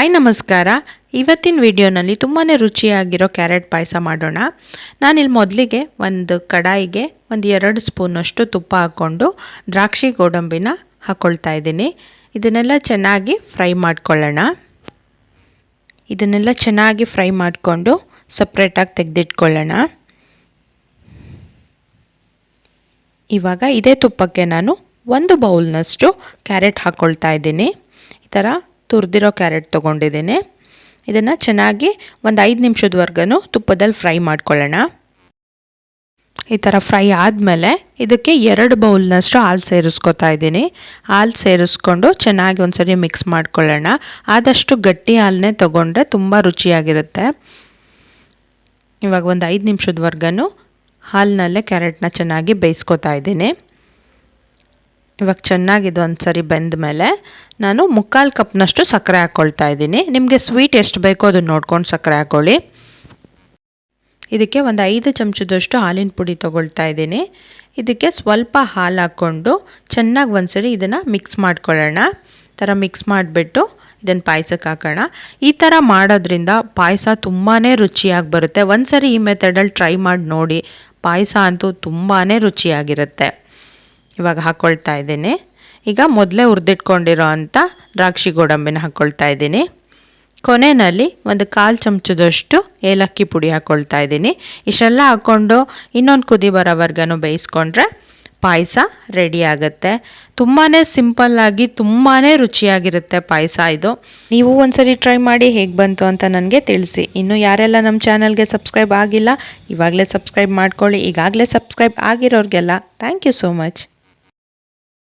Hi, ನಮಸ್ಕಾರ. ಇವತ್ತಿನ ವಿಡಿಯೋನಲ್ಲಿ ತುಂಬಾ ರುಚಿಯಾಗಿರೋ ಕ್ಯಾರೆಟ್ ಪಾಯಸ ಮಾಡೋಣ. ನಾನಿಲ್ಲಿ ಮೊದಲಿಗೆ ಒಂದು ಕಡಾಯಿಗೆ ಒಂದು ಎರಡು ಸ್ಪೂನಷ್ಟು ತುಪ್ಪ ಹಾಕ್ಕೊಂಡು ದ್ರಾಕ್ಷಿ ಗೋಡಂಬಿನ ಹಾಕ್ಕೊಳ್ತಾ ಇದ್ದೀನಿ. ಇದನ್ನೆಲ್ಲ ಚೆನ್ನಾಗಿ ಫ್ರೈ ಮಾಡ್ಕೊಳ್ಳೋಣ. ಇದನ್ನೆಲ್ಲ ಚೆನ್ನಾಗಿ ಫ್ರೈ ಮಾಡಿಕೊಂಡು ಸಪ್ರೇಟಾಗಿ ತೆಗೆದಿಟ್ಕೊಳ್ಳೋಣ. ಇವಾಗ ಇದೇ ತುಪ್ಪಕ್ಕೆ ನಾನು ಒಂದು ಬೌಲ್ನಷ್ಟು ಕ್ಯಾರೆಟ್ ಹಾಕ್ಕೊಳ್ತಾ ಇದ್ದೀನಿ. ಈ ಥರ ತುರಿದಿರೋ ಕ್ಯಾರೆಟ್ ತೊಗೊಂಡಿದ್ದೀನಿ. ಇದನ್ನು ಚೆನ್ನಾಗಿ ಒಂದು ಐದು ನಿಮಿಷದವರೆಗೂ ತುಪ್ಪದಲ್ಲಿ ಫ್ರೈ ಮಾಡ್ಕೊಳ್ಳೋಣ. ಈ ಥರ ಫ್ರೈ ಆದಮೇಲೆ ಇದಕ್ಕೆ ಎರಡು ಬೌಲ್ನಷ್ಟು ಹಾಲು ಸೇರಿಸ್ಕೊತಾ ಇದ್ದೀನಿ. ಹಾಲು ಸೇರಿಸ್ಕೊಂಡು ಚೆನ್ನಾಗಿ ಒಂದ್ಸರಿ ಮಿಕ್ಸ್ ಮಾಡ್ಕೊಳ್ಳೋಣ. ಆದಷ್ಟು ಗಟ್ಟಿ ಹಾಲನ್ನೇ ತೊಗೊಂಡ್ರೆ ತುಂಬ ರುಚಿಯಾಗಿರುತ್ತೆ. ಇವಾಗ ಒಂದು ಐದು ನಿಮಿಷದವರೆಗೂ ಹಾಲಿನಲ್ಲೇ ಕ್ಯಾರೆಟ್ನ ಚೆನ್ನಾಗಿ ಬೇಯಿಸ್ಕೊತಾ ಇದ್ದೀನಿ. ಇವಾಗ ಚೆನ್ನಾಗಿದೆ ಒಂದು ಸರಿ ಬೆಂದ ಮೇಲೆ ನಾನು ಮುಕ್ಕಾಲು ಕಪ್ನಷ್ಟು ಸಕ್ಕರೆ ಹಾಕ್ಕೊಳ್ತಾ ಇದ್ದೀನಿ. ನಿಮಗೆ ಸ್ವೀಟ್ ಎಷ್ಟು ಬೇಕೋ ಅದನ್ನು ನೋಡ್ಕೊಂಡು ಸಕ್ಕರೆ ಹಾಕ್ಕೊಳ್ಳಿ ಇದಕ್ಕೆ ಒಂದು ಐದು ಚಮಚದಷ್ಟು ಹಾಲಿನ ಪುಡಿ ತೊಗೊಳ್ತಾ ಇದ್ದೀನಿ. ಇದಕ್ಕೆ ಸ್ವಲ್ಪ ಹಾಲು ಹಾಕ್ಕೊಂಡು ಚೆನ್ನಾಗಿ ಒಂದು ಸರಿ ಇದನ್ನು ಮಿಕ್ಸ್ ಮಾಡ್ಕೊಳ್ಳೋಣ. ಥರ ಮಿಕ್ಸ್ ಮಾಡಿಬಿಟ್ಟು ಇದನ್ನು ಪಾಯಸಕ್ಕೆ ಹಾಕೋಣ. ಈ ಥರ ಮಾಡೋದ್ರಿಂದ ಪಾಯಸ ತುಂಬಾ ರುಚಿಯಾಗಿ ಬರುತ್ತೆ. ಒಂದು ಸರಿ ಈ ಮೆಥಡಲ್ಲಿ ಟ್ರೈ ಮಾಡಿ ನೋಡಿ. ಪಾಯಸ ಅಂತೂ ತುಂಬಾ ರುಚಿಯಾಗಿರುತ್ತೆ. ಇವಾಗ ಹಾಕ್ಕೊಳ್ತಾ ಇದ್ದೀನಿ. ಈಗ ಮೊದಲೇ ಹುರಿದಿಟ್ಕೊಂಡಿರೋ ಅಂಥ ದ್ರಾಕ್ಷಿ ಗೋಡಂಬಿನ ಹಾಕ್ಕೊಳ್ತಾ ಇದ್ದೀನಿ. ಕೊನೆಯಲ್ಲಿ ಒಂದು ಕಾಲು ಚಮಚದಷ್ಟು ಏಲಕ್ಕಿ ಪುಡಿ ಹಾಕ್ಕೊಳ್ತಾ ಇದ್ದೀನಿ. ಇಷ್ಟೆಲ್ಲ ಹಾಕ್ಕೊಂಡು ಇನ್ನೊಂದು ಕುದಿ ಬರೋವರೆಗೂ ಬೇಯಿಸ್ಕೊಂಡ್ರೆ ಪಾಯಸ ರೆಡಿ ಆಗುತ್ತೆ. ತುಂಬಾ ಸಿಂಪಲ್ಲಾಗಿ ತುಂಬಾ ರುಚಿಯಾಗಿರುತ್ತೆ ಪಾಯಸ ಇದು. ನೀವು ಒಂದ್ಸರಿ ಟ್ರೈ ಮಾಡಿ ಹೇಗೆ ಬಂತು ಅಂತ ನನಗೆ ತಿಳಿಸಿ. ಇನ್ನು ಯಾರೆಲ್ಲ ನಮ್ಮ ಚಾನಲ್ಗೆ ಸಬ್ಸ್ಕ್ರೈಬ್ ಆಗಿಲ್ಲ, ಇವಾಗಲೇ ಸಬ್ಸ್ಕ್ರೈಬ್ ಮಾಡ್ಕೊಳ್ಳಿ. ಈಗಾಗಲೇ ಸಬ್ಸ್ಕ್ರೈಬ್ ಆಗಿರೋರಿಗೆಲ್ಲ ಥ್ಯಾಂಕ್ ಯು ಸೋ ಮಚ್.